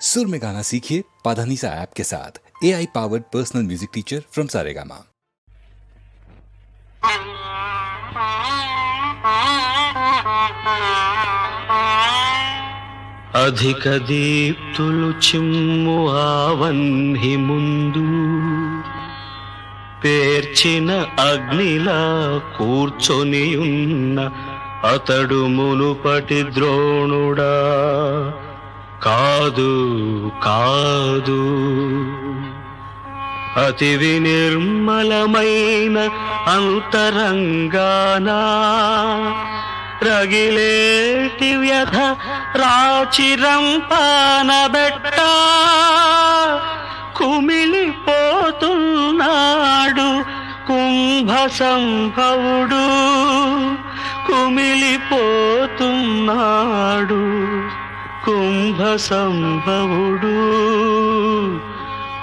सुर में गाना सीखिए पाधानीसा ऐप के साथ A I powered personal music teacher from Saregama అధిక దీప్తులు చిమ్ము ఆవన్హి ముందు పేర్చిన అగ్నిలా కూర్చొని ఉన్న అతడు మునుపటి ద్రోణుడా కాదు కాదు. అతి వినిర్మలమైన అంతరంగానా రగిలేటి వ్యధ రాచిరం పానబెట్ట కుమిలిపోతున్నాడు కుంభ సంభవుడు కుమిలిపోతున్నాడు. కుంభ సంభవుడు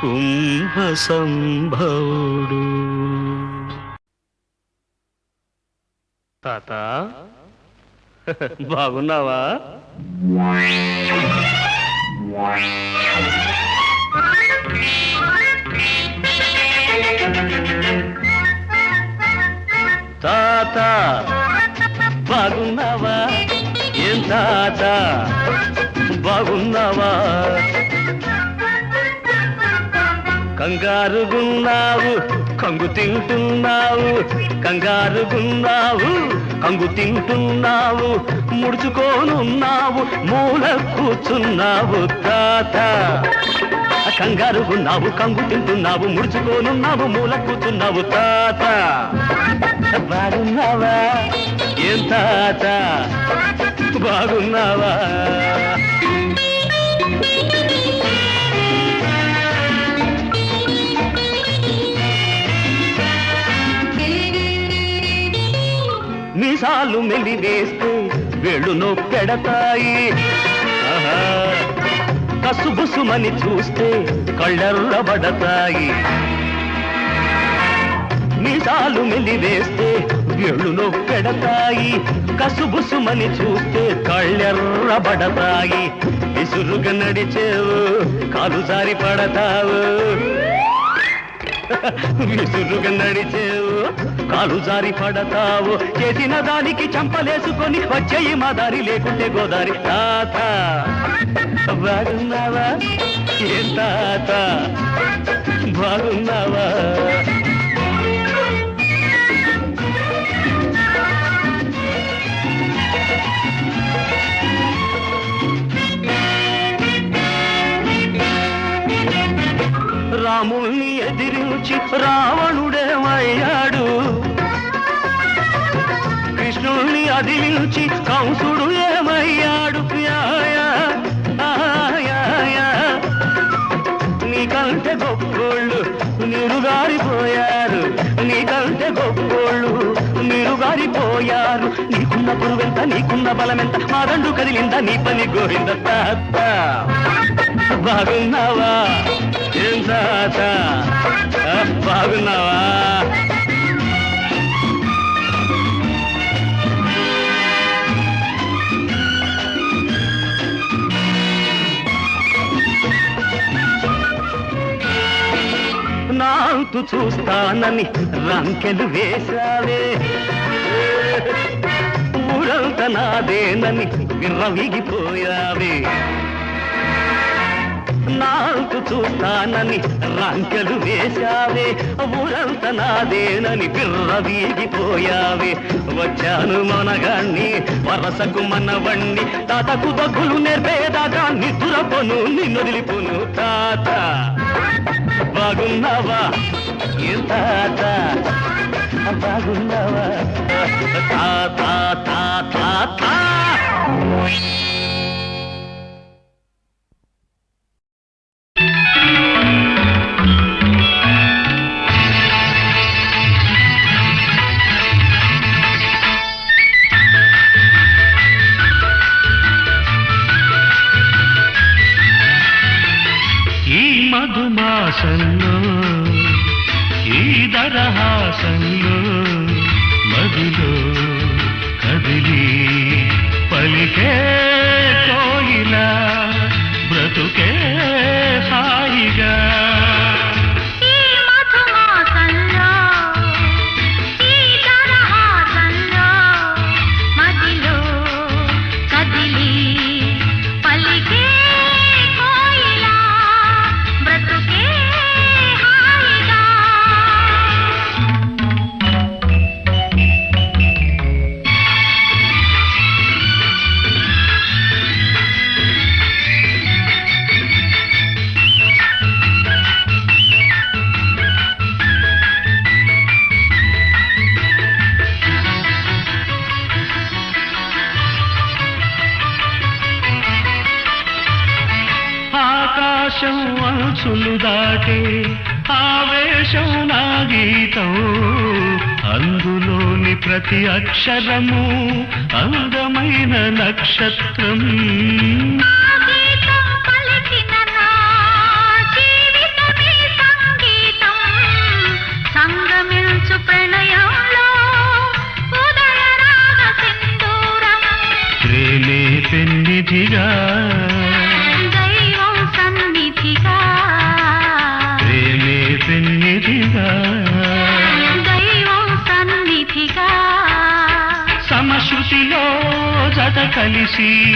కుంభ సంభవుడు తాత బాగున్నావా? తాత బాగున్నావా? ఏం తాత? బాగున్నావా? కంగారుగున్నావు కంగు తింటున్నావు కంగారుగున్నావు కంగు తింటున్నావు ముడుచుకోనున్నావు మూల కూర్చున్నావు తాత. కంగారుగున్నావు కంగు తింటున్నావు ముడుచుకోనున్నావు మూల కూర్చున్నావు తాత. బాగున్నావా? ఏం తాత? బాగున్నావా? మీసాలు మెలి వేస్తే వేళ్ళు నొక్కెడతాయి. కసుబుసుమని చూస్తే కళ్ళర్రబడతాయి నిజాలు మెలి వేస్తే వేళ్ళు నొక్కెడతాయి. కసుబుసుమని చూస్తే కళ్ళెర్రబడతాయి విసురుగా నడిచేవు కాలు జారి పడతావు. విసురుగా నడిచేవు. కాలు జారి పడతావు. చేసిన దానికి చంపలేసుకొని వచ్చేయి మా దారి లేకుంటే గోదారి. తాత బాగున్నావా? ఏం తాత? బాగున్నావా? రాముణ్ణి ఎదిరించి రావణుడే రావణుడేమయ్యాడు కృష్ణుణ్ణి అదిలించి కంసుడు ఏమయ్యాడు? నీకంటే గొప్పోళ్ళు నిరుగారిపోయారు. నీకంటే గొప్పోళ్ళు నిరుగారిపోయారు. నీకున్న పురువెంత నీకున్న బలమెంత మా దండు కదిలిందా నీ పని గోవింద తాత. బాగున్నావా? ఏం తాత? బాగున్నావా? నాంతు చూస్తానని రంకెలు వేశావే. ఊరంత నాదేనని విర్రవిగిపోయావే. నాంతు చూస్తానని రంకెలు వేశావే. ఊరంత నాదేనని బిర్రవీగిపోయావే వచ్చాను మనగాన్ని వరసకు మనవణ్ణి తాతకు దగ్గులు నేర్పేదాకా నిద్రపోను నిన్నొదిలిపోను తాత. బాగున్నావా? ఏం తాత బాగున్నావా? తాత తాత తాత దరహాసంలో అక్షరము అందమైన నక్షత్రం. खुशी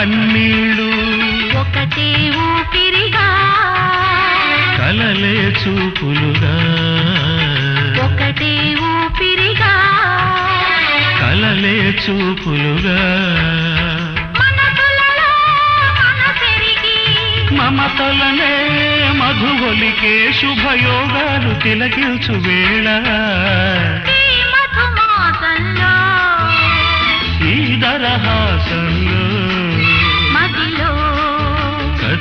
కన్నీళ్ళు ఒకటే ఊపిరిగా. కలలే చూపులుగా. ఒకటే ఊపిరిగా. కలలే చూపులుగా. మమతలనే మధువలికే శుభయోగాలు తిలకిల్చు వేళ. ఈ దరహాసంలో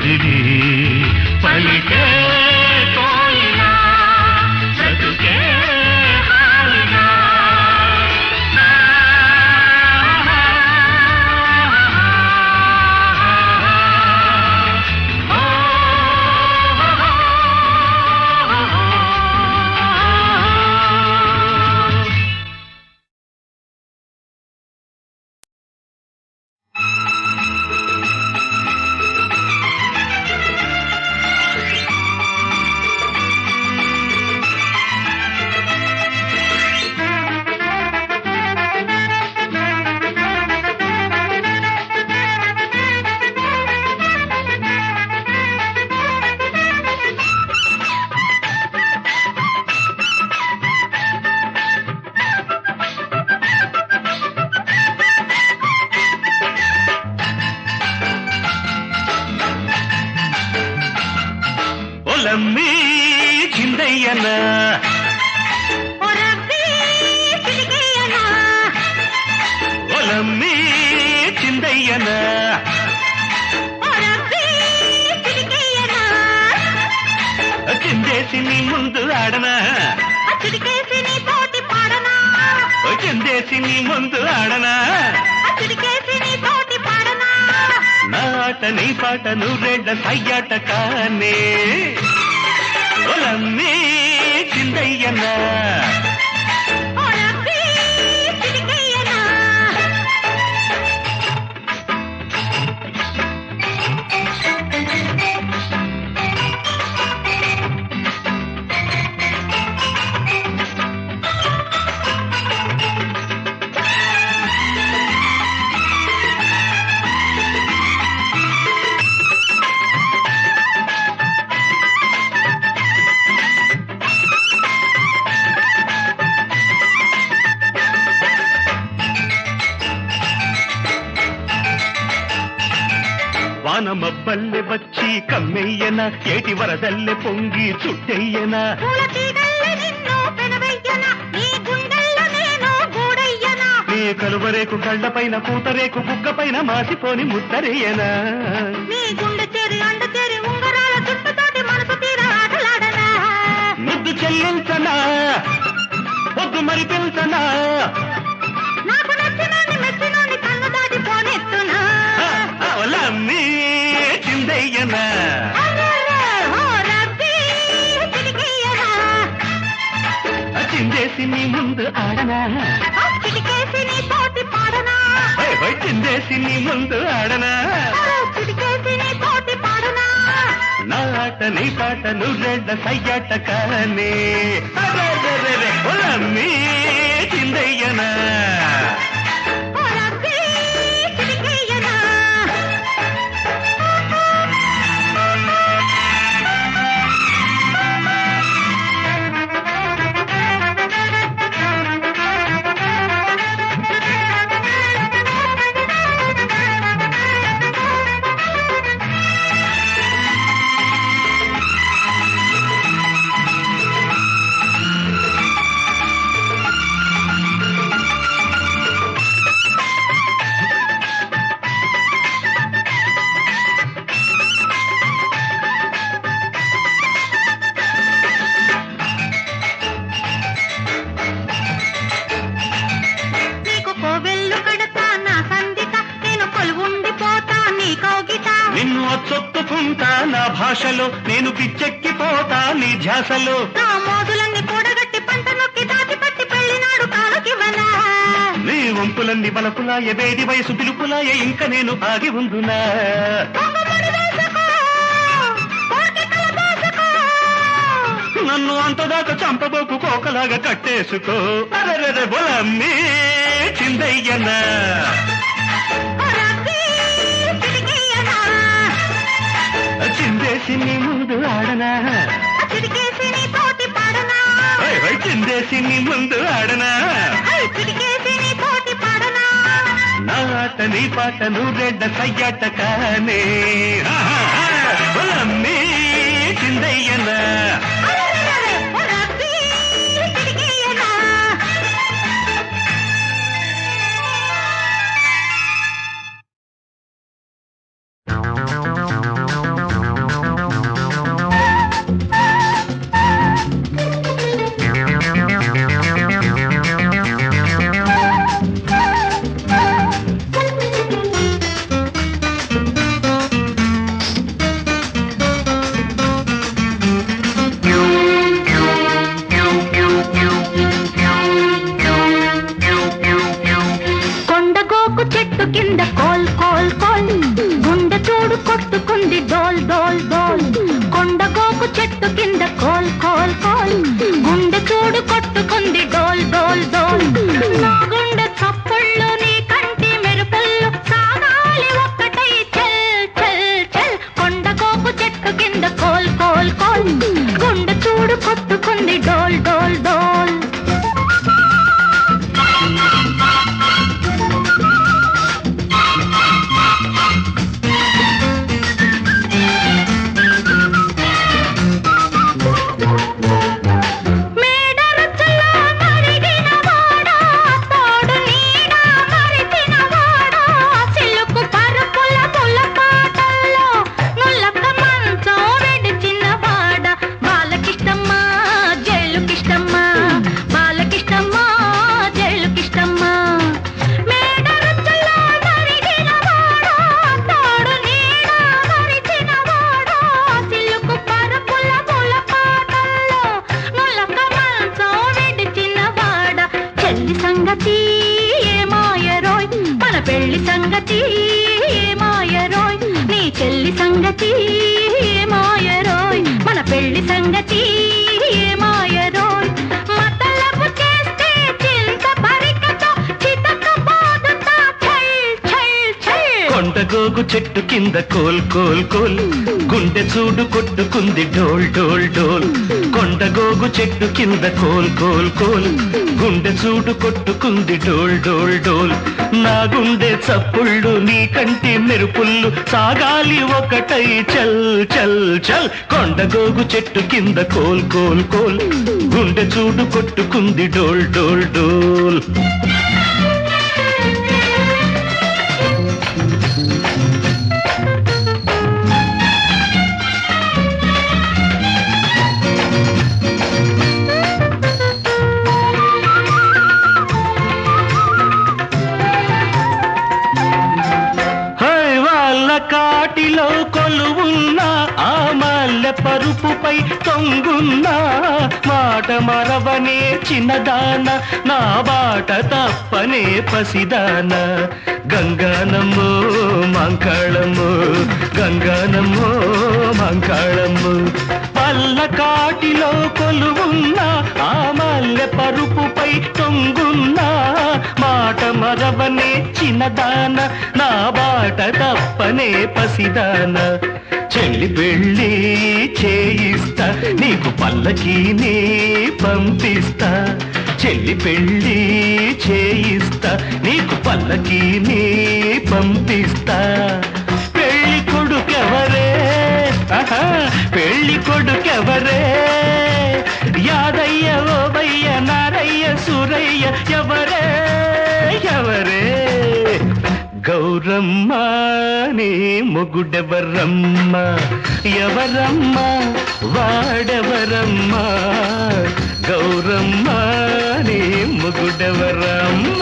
కదిరి పలికే పొలమ్మి చిందయ్యనా. పొలమ్మి చిందయ్యనా. చిందేసి నీ ముందు ఆడనా. చిందేసి నీ ముందు ఆడనా. నా ఆట నీ పాట నువ్వెడ్డ సయ్యాట కానే. ఒలమ్మే చిందయ్యన్నా పొంగెయ్యన కేటి వరదల్లె పొంగి చుట్టెయ్యన? నీ కలువరేకు కళ్ళపైన కూతరేకు గుగ్గపైన మాసిపోని ముత్తరేయనా ముద్దు చెల్లించనా? పొద్దు మరి పిల్చనా చిందయ్యనా? చిందేసి నీ ముందు ఆడనా చిటికేసి నీ తోటి పాడనా చిందేసి నీ ముందు ఆడనా చిటికేసి నీ తోటి పాడనా నా ఆట నీ పాట నువ్వెడ్డ సయ్యాట కానే చిందయ్యనా ధ్యాసలు నా మోదులన్నీ కూడగట్టి పంట నొక్కి దాచిపట్టి నీ వంపులన్నీ బలకులా ఎవేది వయసు పిలుపులా ఇంకా నేను ఆగి ఉందునా నన్ను అంతదాకా చంపబోకు కోకలాగా కట్టేసుకో. అరే బొలమ్మి చిందయ్యనా? చిందేసి నీ ముందు ఆడనా? వచ్చిందేసి నీ ముందు ఆడనా? నా ఆట నీ పాట నువ్వు రెడ్డ సయ్యాట కానే. చిందయ్యనా. గుండె చూడు కొట్టుకుంది డోల్ డోల్ డోల్. కొండగోగు చెట్టు కింద కోల్ కోల్ కోల్. గుండె చూడు కొట్టుకుంది డోల్ డోల్ డోల్. నా గుండె చప్పుళ్ళు నీ కంటి మెరుపుళ్ళు సాగాలి ఒకటై చల్ చల్ చల్. కొండగోగు చెట్టు కింద కోల్ కోల్ కోల్. గుండె చూడు కొట్టుకుంది డోల్ డోల్ డోల్. వాటిలో కొలువున్న ఆ మల్లె పరుపుపై తొంగున్న. మాట మరవనే చిన్నదాన నా బాట తప్పనే పసిదాన. గంగానమ్మో మంకాళము గంగానమ్మో మంకాళము పల్ల కాటిలో కొలువున్న ఆ మల్లె పరుపుపై తొంగున్న. మాట మరవనే చిన్నదాన నా బాట తప్పనే పసిదాన. చెల్లి పెళ్ళి చేయిస్తా నీకు పల్లకీని పంపిస్తా. చెల్లి పెళ్ళి చేయిస్తా నీకు పల్లకీని పంపిస్తా. పెళ్ళి కొడుకెవరే? పెళ్ళి కొడుకెవరే యాదయ్య ఓబయ్య నారయ్య సురయ్య ఎవరే ఎవరే గౌరమ్మ నీ మొగుడెవరమ్మ ఎవరమ్మ వాడెవరమ్మ గౌరమ్మ నీ మొగుడెవరమ్మ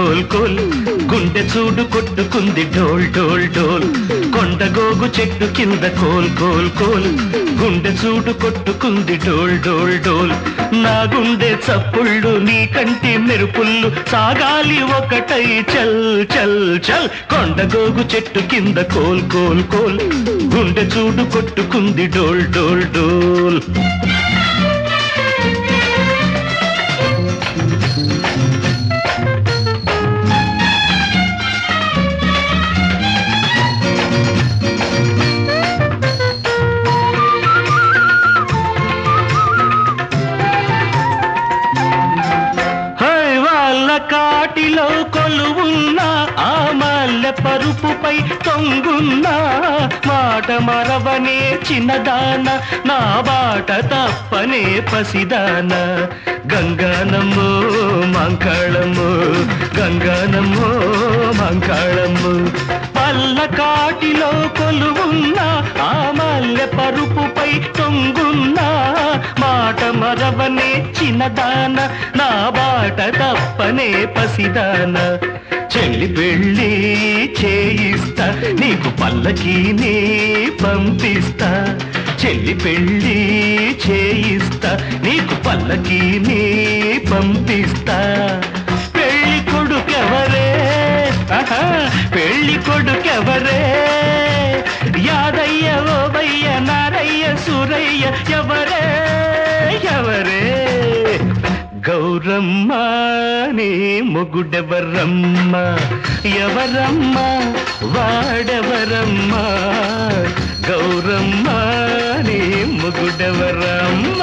కోల్ కోల్ గుండె చూడు కొట్టుకుంది డోల్ డోల్ డోల్. కొండగోగు చెట్టు కింద కోల్ కోల్ కోల్ గుండె చూడు కొట్టుకుంది డోల్ డోల్ డోల్. నా గుండె చప్పుళ్ళు నీ కంటి మెరుపుళ్ళు సాగాలి ఒకటై చల్ చల్ చల్. కొండగోగు చెట్టు కింద కోల్ కోల్ కోల్ గుండె చూడు కొట్టుకుంది డోల్ డోల్ డోల్. వాటిలో కొలువున్న ఆ మల్లె పరుపుపై తొంగున్నా మాట మరవనే చిన్నదాన నా బాట తప్పనే పసిదాన. గంగానమ్మో మంకాళమ్మో గంగానమ్మో మంకాళమ్మో. పల్ల కాటిలో కొలువున్నా ఆ మల్లె పరుపుపై తొంగున్నా మాట మరవనే చిన్నదాన నా బాట తప్పనే పసిదాన. చెల్లి పెళ్ళి చేయిస్తా నీకు పల్లకీని పంపిస్తా. చెల్లి పెళ్ళి చేయిస్తా నీకు పల్లకీని పంపిస్తా. పెళ్ళి కొడుకెవరే? ఆహా, కొడుకెవరే? యాదయ్య ఓవయ్య నారయ్య సూరయ్య ఎవరే ఎవరే? గౌరమ్మ నీ మొగుడెవరమ్మ? ఎవరమ్మ వాడెవరమ్మ? గౌరమ్మ నీ మొగుడెవరమ్మ?